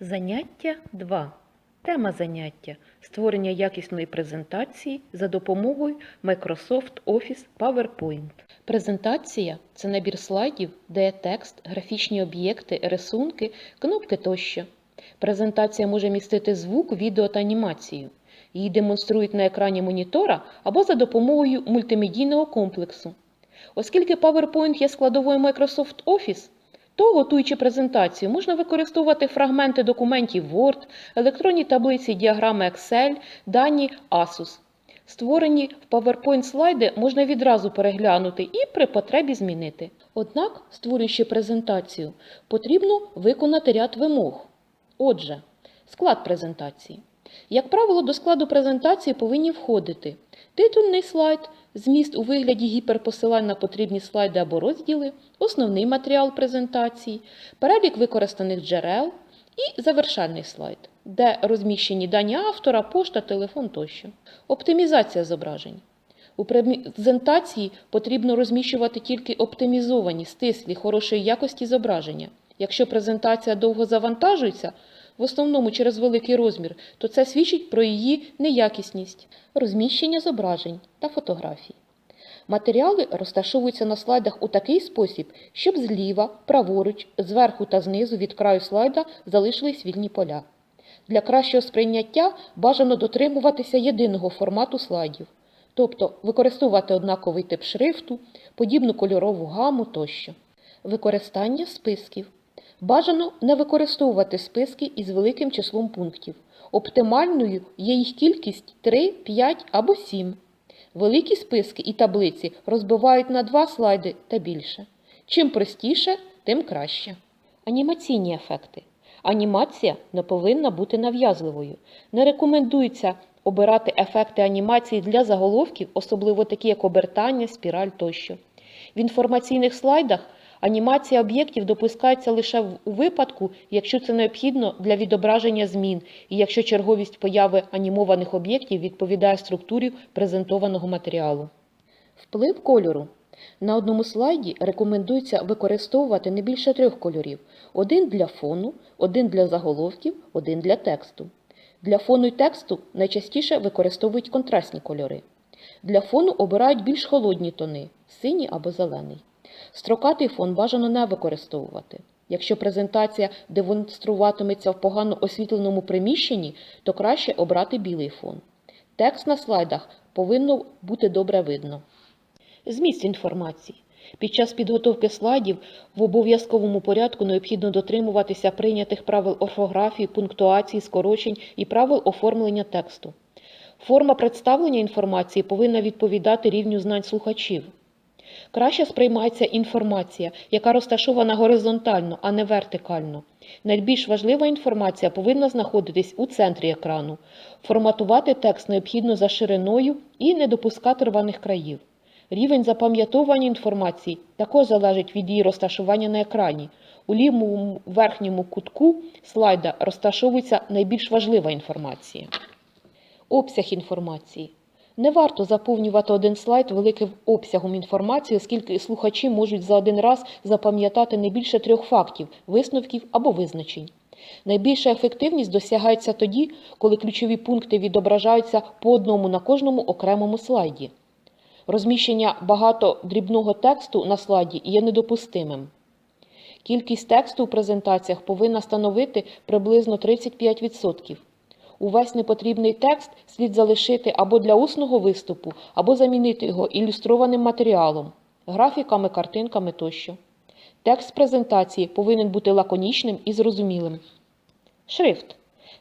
Заняття 2. Тема заняття створення якісної презентації за допомогою Microsoft Office PowerPoint. Презентація це набір слайдів, де текст, графічні об'єкти, рисунки, кнопки тощо. Презентація може містити звук, відео та анімацію. Її демонструють на екрані монітора або за допомогою мультимедійного комплексу. Оскільки PowerPoint є складовою Microsoft Office, то, готуючи презентацію, можна використовувати фрагменти документів Word, електронні таблиці, діаграми Excel, дані ASUS. Створені в PowerPoint слайди можна відразу переглянути і при потребі змінити. Однак, створюючи презентацію, потрібно виконати ряд вимог. Отже, склад презентації. Як правило, до складу презентації повинні входити титульний слайд, зміст у вигляді гіперпосилань на потрібні слайди або розділи, основний матеріал презентації, перелік використаних джерел і завершальний слайд, де розміщені дані автора, пошта, телефон тощо. Оптимізація зображень. У презентації потрібно розміщувати тільки оптимізовані, стислі, хорошої якості зображення. Якщо презентація довго завантажується, в основному через великий розмір, то це свідчить про її неякісність, розміщення зображень та фотографій. Матеріали розташовуються на слайдах у такий спосіб, щоб зліва, праворуч, зверху та знизу від краю слайда залишились вільні поля. Для кращого сприйняття бажано дотримуватися єдиного формату слайдів, тобто використовувати однаковий тип шрифту, подібну кольорову гаму тощо. Використання списків. Бажано не використовувати списки із великим числом пунктів. Оптимальною є їх кількість 3, 5 або 7. Великі списки і таблиці розбивають на два слайди та більше. Чим простіше, тим краще. Анімаційні ефекти. Анімація не повинна бути нав'язливою. Не рекомендується обирати ефекти анімації для заголовків, особливо такі як обертання, спіраль тощо. В інформаційних слайдах Анімація об'єктів допускається лише у випадку, якщо це необхідно для відображення змін і якщо черговість появи анімованих об'єктів відповідає структурі презентованого матеріалу. Вплив кольору. На одному слайді рекомендується використовувати не більше трьох кольорів: один для фону, один для заголовків, один для тексту. Для фону й тексту найчастіше використовують контрастні кольори. Для фону обирають більш холодні тони синій або зелений. Строкатий фон бажано не використовувати. Якщо презентація демонструватиметься в погано освітленому приміщенні, то краще обрати білий фон. Текст на слайдах повинно бути добре видно. Зміст інформації. Під час підготовки слайдів в обов'язковому порядку необхідно дотримуватися прийнятих правил орфографії, пунктуації, скорочень і правил оформлення тексту. Форма представлення інформації повинна відповідати рівню знань слухачів. Краще сприймається інформація, яка розташована горизонтально, а не вертикально. Найбільш важлива інформація повинна знаходитись у центрі екрану. Форматувати текст необхідно за шириною і не допускати рваних країв. Рівень запам'ятовування інформації також залежить від її розташування на екрані. У лівому верхньому кутку слайда розташовується найбільш важлива інформація. Обсяг інформації. Не варто заповнювати один слайд великим обсягом інформації, оскільки слухачі можуть за один раз запам'ятати не більше трьох фактів, висновків або визначень. Найбільша ефективність досягається тоді, коли ключові пункти відображаються по одному на кожному окремому слайді. Розміщення багато дрібного тексту на слайді є недопустимим. Кількість тексту у презентаціях повинна становити приблизно 35%. Увесь непотрібний текст слід залишити або для усного виступу, або замінити його ілюстрованим матеріалом, графіками, картинками тощо. Текст презентації повинен бути лаконічним і зрозумілим. Шрифт.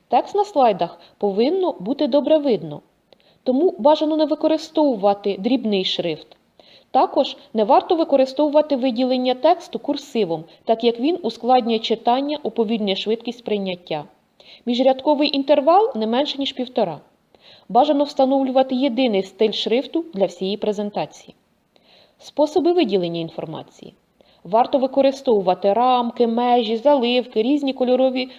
Текст на слайдах повинно бути добре видно, тому бажано не використовувати дрібний шрифт. Також не варто використовувати виділення тексту курсивом, так як він ускладнює читання, уповільнює швидкість прийняття. Міжрядковий інтервал не менше, ніж півтора. Бажано встановлювати єдиний стиль шрифту для всієї презентації. Способи виділення інформації. Варто використовувати рамки, межі, заливки, різні кольорові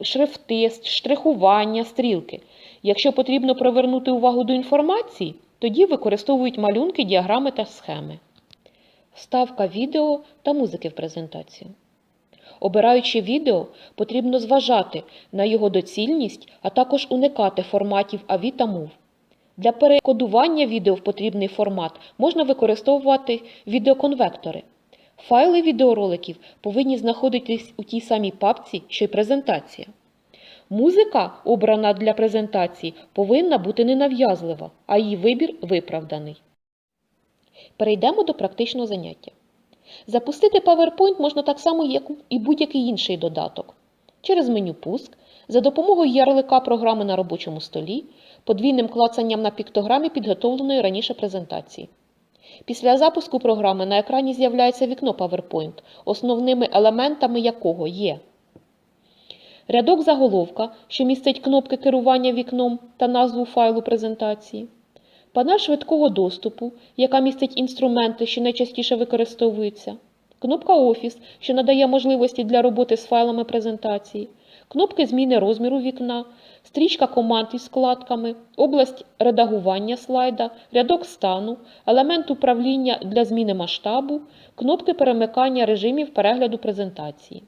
шрифти, штрихування, стрілки. Якщо потрібно привернути увагу до інформації, тоді використовують малюнки, діаграми та схеми. Вставка відео та музики в презентацію. Обираючи відео, потрібно зважати на його доцільність, а також уникати форматів AVI та MOV. Для перекодування відео в потрібний формат можна використовувати відеоконвектори. Файли відеороликів повинні знаходитись у тій самій папці, що й презентація. Музика, обрана для презентації, повинна бути ненав'язлива, а її вибір виправданий. Перейдемо до практичного заняття. Запустити PowerPoint можна так само, як і будь-який інший додаток. Через меню Пуск, за допомогою ярлика програми на робочому столі, подвійним клацанням на піктограмі підготовленої раніше презентації. Після запуску програми на екрані з'являється вікно PowerPoint, основними елементами якого є рядок заголовка, що містить кнопки керування вікном та назву файлу презентації, панель швидкого доступу, яка містить інструменти, що найчастіше використовуються, кнопка Офіс, що надає можливості для роботи з файлами презентації, кнопки зміни розміру вікна, стрічка команд із вкладками, область редагування слайда, рядок стану, елемент управління для зміни масштабу, кнопки перемикання режимів перегляду презентації.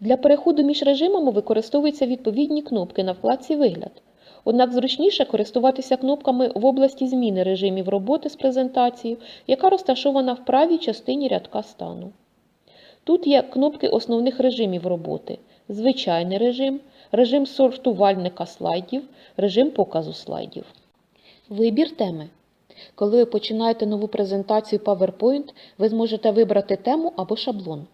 Для переходу між режимами використовуються відповідні кнопки на вкладці Вигляд. Однак зручніше користуватися кнопками в області зміни режимів роботи з презентацією, яка розташована в правій частині рядка стану. Тут є кнопки основних режимів роботи: звичайний режим, режим сортувальника слайдів, режим показу слайдів. Вибір теми. Коли ви починаєте нову презентацію PowerPoint, ви зможете вибрати тему або шаблон.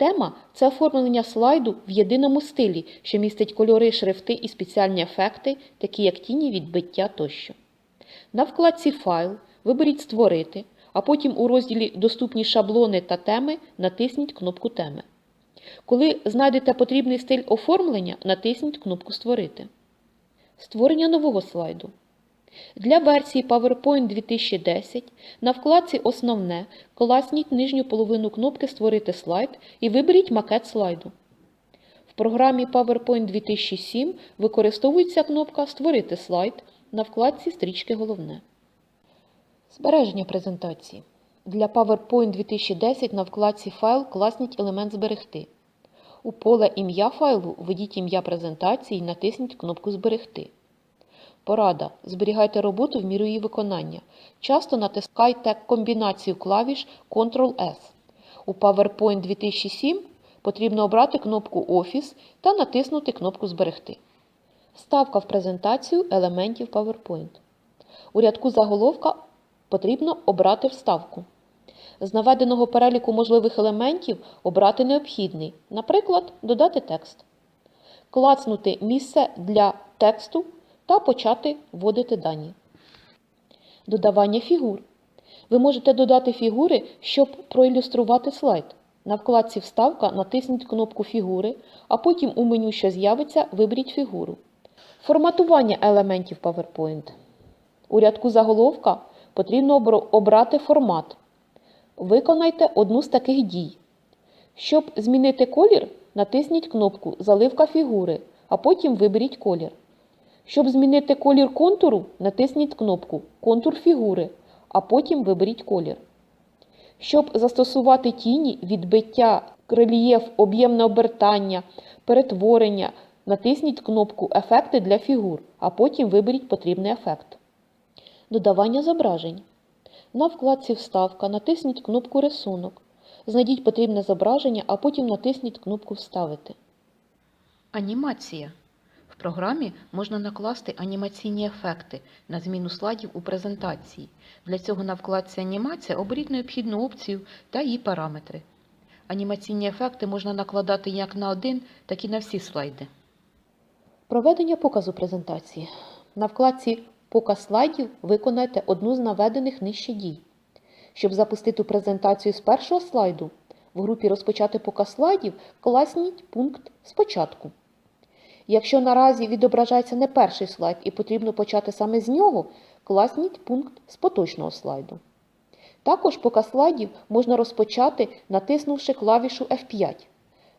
Тема це оформлення слайду в єдиному стилі, що містить кольори, шрифти і спеціальні ефекти, такі як тіні, відбиття тощо. На вкладці Файл виберіть Створити, а потім у розділі Доступні шаблони та теми натисніть кнопку Теми. Коли знайдете потрібний стиль оформлення, натисніть кнопку Створити. Створення нового слайду. Для версії PowerPoint 2010 на вкладці Основне класніть нижню половину кнопки Створити слайд і виберіть макет слайду. В програмі PowerPoint 2007 використовується кнопка Створити слайд на вкладці Стрічки Головне. Збереження презентації. Для PowerPoint 2010 на вкладці Файл класніть елемент Зберегти. У поле Ім'я файлу введіть ім'я презентації і натисніть кнопку Зберегти. Порада. Зберігайте роботу в міру її виконання. Часто натискайте комбінацію клавіш Ctrl-S. У PowerPoint 2007 потрібно обрати кнопку Офіс та натиснути кнопку Зберегти. Вставка в презентацію елементів PowerPoint. У рядку заголовка потрібно обрати вставку. З наведеного переліку можливих елементів обрати необхідний, наприклад, додати текст. Клацнути місце для тексту та почати вводити дані. Додавання фігур. Ви можете додати фігури, щоб проілюструвати слайд. На вкладці Вставка натисніть кнопку Фігури, а потім у меню, що з'явиться, виберіть фігуру. Форматування елементів PowerPoint. У рядку заголовка потрібно обрати формат. Виконайте одну з таких дій. Щоб змінити колір, натисніть кнопку Заливка фігури, а потім виберіть колір. Щоб змінити колір контуру, натисніть кнопку Контур фігури, а потім виберіть колір. Щоб застосувати тіні, відбиття, рельєф, об'ємне обертання, перетворення, натисніть кнопку Ефекти для фігур, а потім виберіть потрібний ефект. Додавання зображень. На вкладці Вставка натисніть кнопку Рисунок. Знайдіть потрібне зображення, а потім натисніть кнопку Вставити. Анімація. Програмі можна накласти анімаційні ефекти на зміну слайдів у презентації. Для цього на вкладці Анімація оберіть необхідну опцію та її параметри. Анімаційні ефекти можна накладати як на один, так і на всі слайди. Проведення показу презентації. На вкладці Показ слайдів виконайте одну з наведених нижче дій. Щоб запустити презентацію з першого слайду, в групі Розпочати показ слайдів класніть пункт Спочатку. Якщо наразі відображається не перший слайд і потрібно почати саме з нього, класніть пункт з поточного слайду. Також показ слайдів можна розпочати, натиснувши клавішу F5.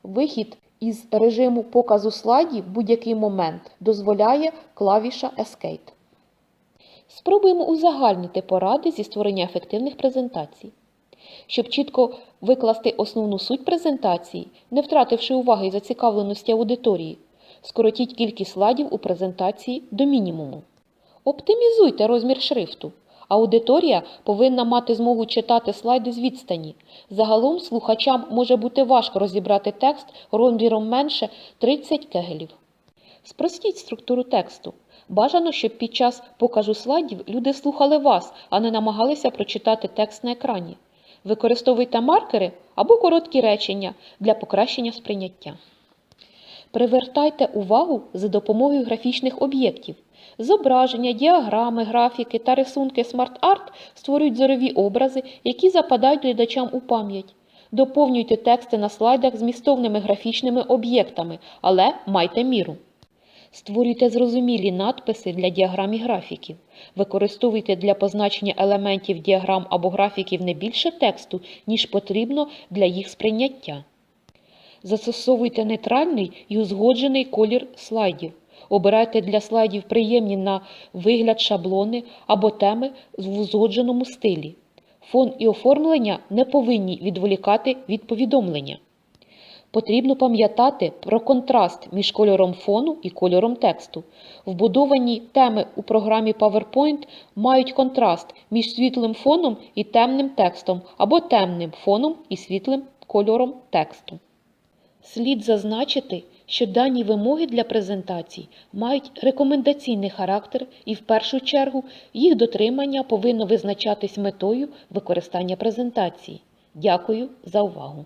Вихід із режиму показу слайдів будь-який момент дозволяє клавіша Escape. Спробуємо узагальнити поради зі створення ефективних презентацій. Щоб чітко викласти основну суть презентації, не втративши уваги і зацікавленості аудиторії, скоротіть кількість слайдів у презентації до мінімуму. Оптимізуйте розмір шрифту. Аудиторія повинна мати змогу читати слайди з відстані. Загалом слухачам може бути важко розібрати текст розміром менше 30 кегелів. Спростіть структуру тексту. Бажано, щоб під час покажу слайдів люди слухали вас, а не намагалися прочитати текст на екрані. Використовуйте маркери або короткі речення для покращення сприйняття. Привертайте увагу за допомогою графічних об'єктів. Зображення, діаграми, графіки та рисунки смарт-арт створюють зорові образи, які западають глядачам у пам'ять. Доповнюйте тексти на слайдах змістовними графічними об'єктами, але майте міру. Створюйте зрозумілі надписи для діаграм і графіків. Використовуйте для позначення елементів діаграм або графіків не більше тексту, ніж потрібно для їх сприйняття. Застосовуйте нейтральний і узгоджений колір слайдів. Обирайте для слайдів приємні на вигляд шаблони або теми в узгодженому стилі. Фон і оформлення не повинні відволікати від повідомлення. Потрібно пам'ятати про контраст між кольором фону і кольором тексту. Вбудовані теми у програмі PowerPoint мають контраст між світлим фоном і темним текстом або темним фоном і світлим кольором тексту. Слід зазначити, що дані вимоги для презентацій мають рекомендаційний характер і в першу чергу їх дотримання повинно визначатись метою використання презентації. Дякую за увагу!